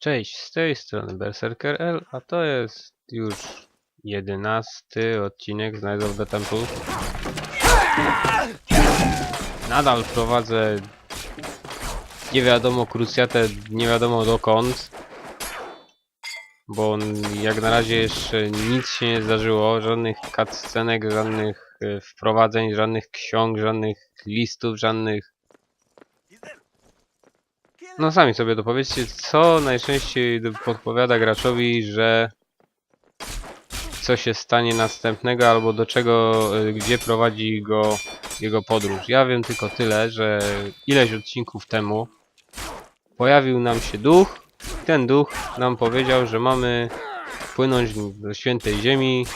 Cześć, z tej strony Berserker L, a to jest już jedenasty odcinek z Night of the Temple. Nadal prowadzę nie wiadomo krucjatę, nie wiadomo dokąd. Bo jak na razie jeszcze nic się nie zdarzyło, żadnych cutscenek, żadnych e, wprowadzeń, żadnych ksiąg, żadnych listów, żadnych no sami sobie dopowiedzcie, co najczęściej podpowiada graczowi, że co się stanie następnego, albo do czego, y, gdzie prowadzi go jego podróż. Ja wiem tylko tyle, że ileś odcinków temu pojawił nam się duch i ten duch nam powiedział, że mamy płynąć do świętej ziemi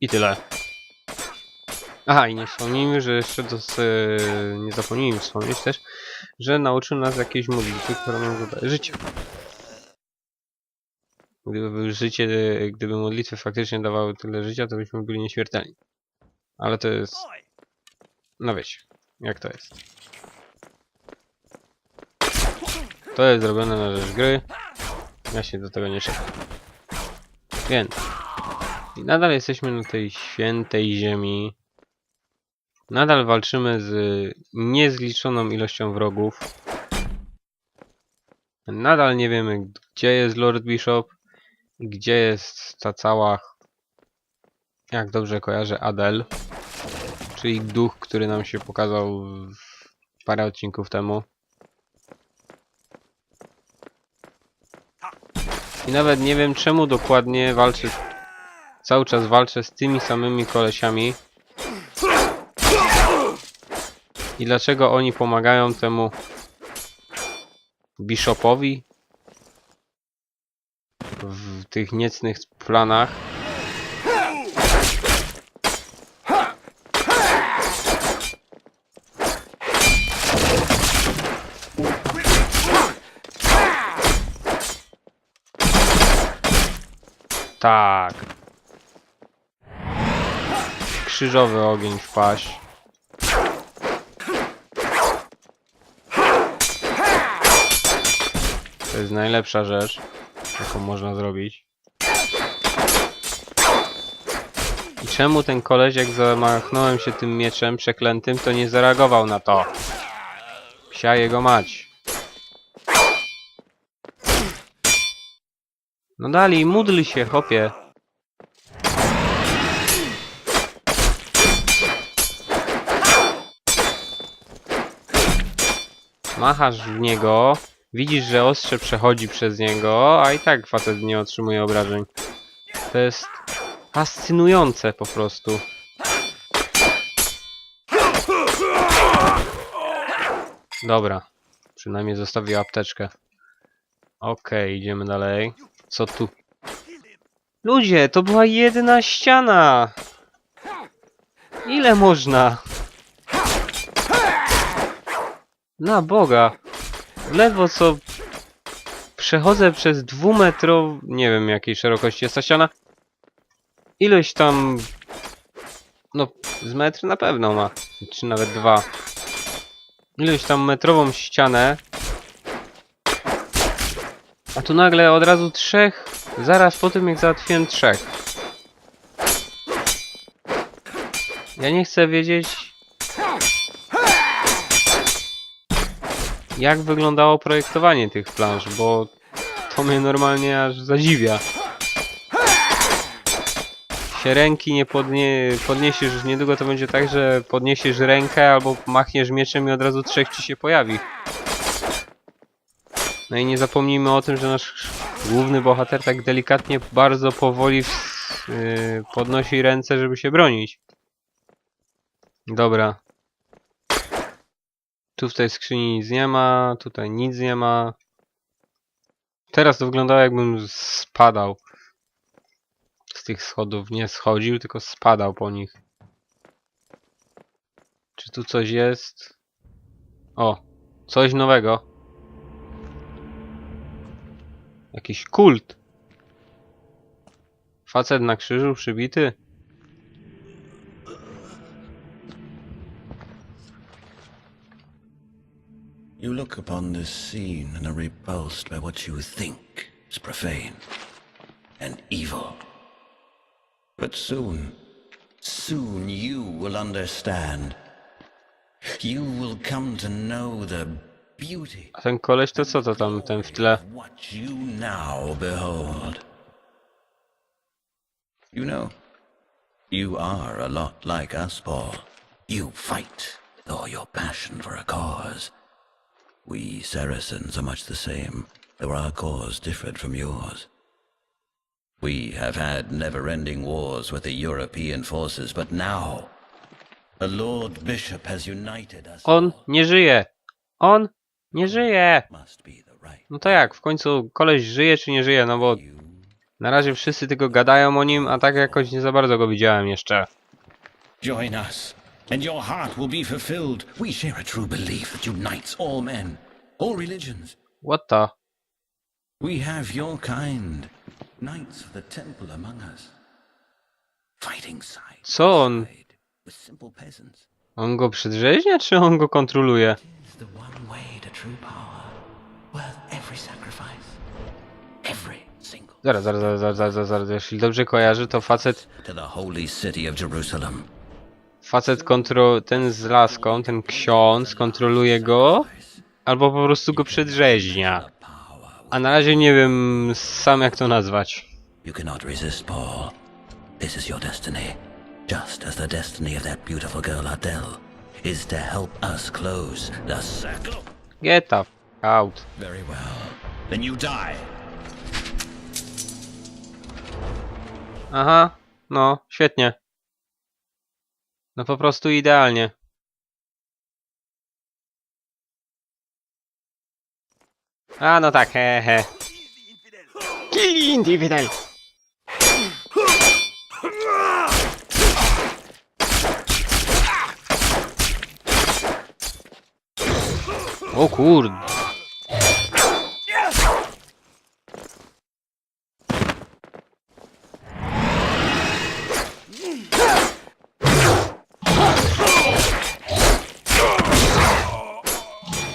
i tyle. Aha, i nie wspomnijmy, że jeszcze to, s- nie zapomnijmy wspomnieć też, że nauczył nas jakiejś modlitwy, która nam dodaje życie. Gdyby życie, gdyby modlitwy faktycznie dawały tyle życia, to byśmy byli nieśmiertelni. Ale to jest... No wiecie, jak to jest. To jest zrobione na rzecz gry. Ja się do tego nie czekam. Więc... I nadal jesteśmy na tej świętej ziemi. Nadal walczymy z niezliczoną ilością wrogów. Nadal nie wiemy, gdzie jest Lord Bishop gdzie jest ta cała, jak dobrze kojarzę, Adel. Czyli duch, który nam się pokazał parę odcinków temu. I nawet nie wiem, czemu dokładnie walczę. Cały czas walczę z tymi samymi kolesiami. I dlaczego oni pomagają temu Bishopowi w tych niecnych planach? Tak. Krzyżowy ogień wpaść. To jest najlepsza rzecz, jaką można zrobić. I czemu ten koleś, jak zamachnąłem się tym mieczem przeklętym, to nie zareagował na to? Psia jego mać. No dalej, módl się, chopie. Machasz w niego, widzisz, że ostrze przechodzi przez niego, a i tak facet nie otrzymuje obrażeń. To jest fascynujące po prostu. Dobra, przynajmniej zostawił apteczkę. Okej, idziemy dalej. Co tu? Ludzie, to była jedna ściana! Ile można? Na Boga! W lewo co... Przechodzę przez dwumetrową... Nie wiem jakiej szerokości jest ta ściana. Ilość tam... No, z metr na pewno ma. Czy nawet dwa. Ilość tam metrową ścianę. A tu nagle od razu trzech. Zaraz po tym jak załatwiłem trzech. Ja nie chcę wiedzieć... jak wyglądało projektowanie tych planż, bo to mnie normalnie aż zadziwia. Się ręki nie podnie, podniesiesz, niedługo to będzie tak, że podniesiesz rękę albo machniesz mieczem i od razu trzech ci się pojawi. No i nie zapomnijmy o tym, że nasz główny bohater tak delikatnie, bardzo powoli w, yy, podnosi ręce, żeby się bronić. Dobra, tu w tej skrzyni nic nie ma, tutaj nic nie ma. Teraz to wyglądało jakbym spadał. Z tych schodów nie schodził, tylko spadał po nich. Czy tu coś jest? O, coś nowego. Jakiś kult. Facet na krzyżu przybity. You look upon this scene and are repulsed by what you think is profane and evil. But soon, soon you will understand. You will come to know the beauty A ten koleś to co to tam, ten w tle? what you now behold. You know, you are a lot like us, Paul. You fight with all your passion for a cause. We Saracens are much the same, though our cause differed from yours. We have had never-ending wars with the European forces, but now the Lord Bishop has united us On nie żyje! On nie żyje! No to jak, w końcu koleś żyje czy nie żyje? No bo na razie wszyscy tylko gadają o nim, a tak jakoś nie za bardzo go widziałem jeszcze. Join us, and your heart will be fulfilled. We share a true belief that unites all men, all religions. What the? We have your kind, knights of the temple among us, fighting side Co on? with simple peasants. On go przedrzeźnia, czy on go kontroluje? It's the one way to true power, worth every sacrifice, every single. Zaraz, zaraz, zaraz, zaraz, zaraz, zaraz. Jeśli dobrze kojarzy, to facet, To the holy city of Jerusalem. Facet kontro... ten z laską, ten ksiądz kontroluje go, albo po prostu go przedrzeźnia. A na razie nie wiem sam jak to nazwać. You cannot resist, Paul. This is your destiny. Just as the destiny of that beautiful girl Adele is to help us close the circle. Get the out. Very well. Then you die. Aha, no, świetnie. No po prostu idealnie. A, no tak, he, he. Kill infidel! O kurde.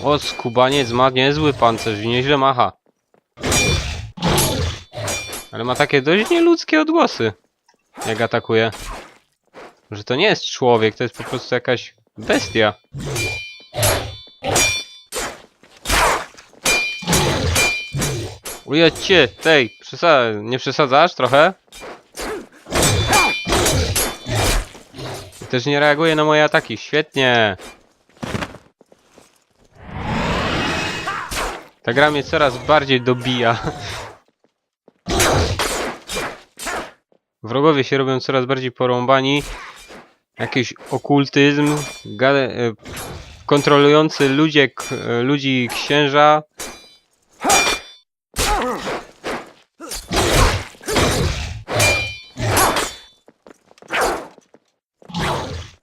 O, skubaniec ma niezły pancerz i nieźle macha. Ale ma takie dość nieludzkie odgłosy, jak atakuje. Że to nie jest człowiek, to jest po prostu jakaś bestia. Ujedźcie, tej, przesa nie przesadzasz trochę? I Też nie reaguje na moje ataki, świetnie. Ta gra mnie coraz bardziej dobija. Wrogowie się robią coraz bardziej porąbani. Jakiś okultyzm, e, kontrolujący ludzie, e, ludzi księża.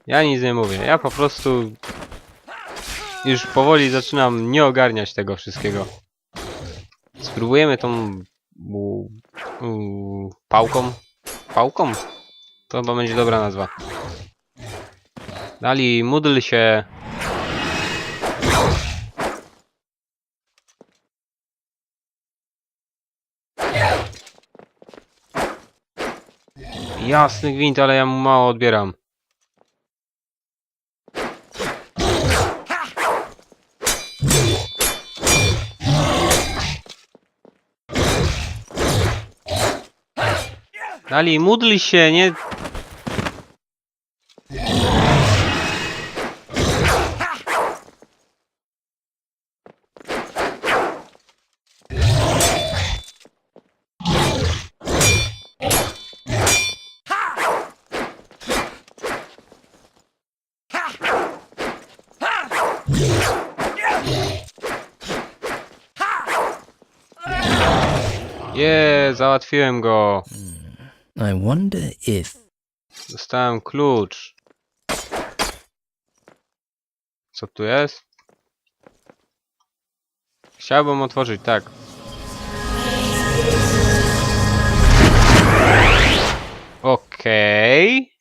Ja nic nie mówię, ja po prostu już powoli zaczynam nie ogarniać tego wszystkiego. Spróbujemy tą u, u, pałką. Pałką? To chyba będzie dobra nazwa. Dali, módl się. Jasny gwint, ale ja mu mało odbieram. Dali, módl się, nie... Je, załatwiłem go. I wonder if. Dostałem klucz. Co tu jest? Chciałbym otworzyć, tak. Okej.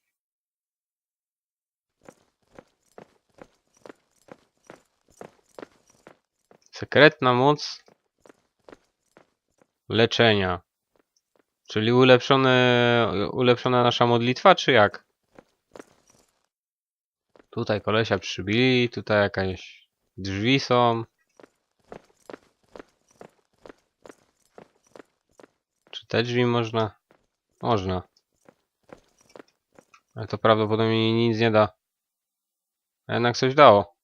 Sekretna moc leczenia. Czyli ulepszone, ulepszona nasza modlitwa, czy jak? Tutaj kolesia przybili, tutaj jakaś drzwi są. Czy te drzwi można? Można. Ale to prawdopodobnie nic nie da. A jednak coś dało.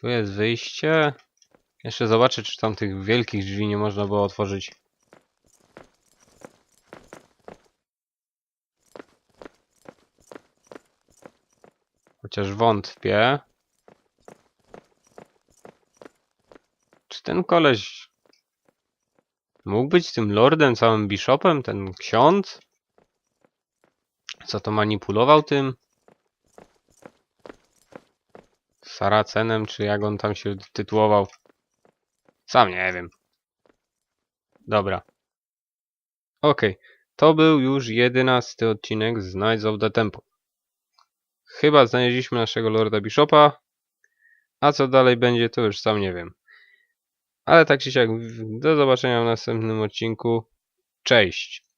Tu jest wyjście. Jeszcze zobaczę, czy tam tych wielkich drzwi nie można było otworzyć. Chociaż wątpię. Czy ten koleś mógł być tym lordem, całym bishopem, ten ksiądz? Co to manipulował tym? Saracenem, czy jak on tam się tytułował? Sam nie wiem. Dobra. Okej, to był już jedenasty odcinek z Knights of the Temple. Chyba znaleźliśmy naszego Lorda Bishopa, a co dalej będzie, to już sam nie wiem. Ale tak czy siak, do zobaczenia w następnym odcinku. Cześć!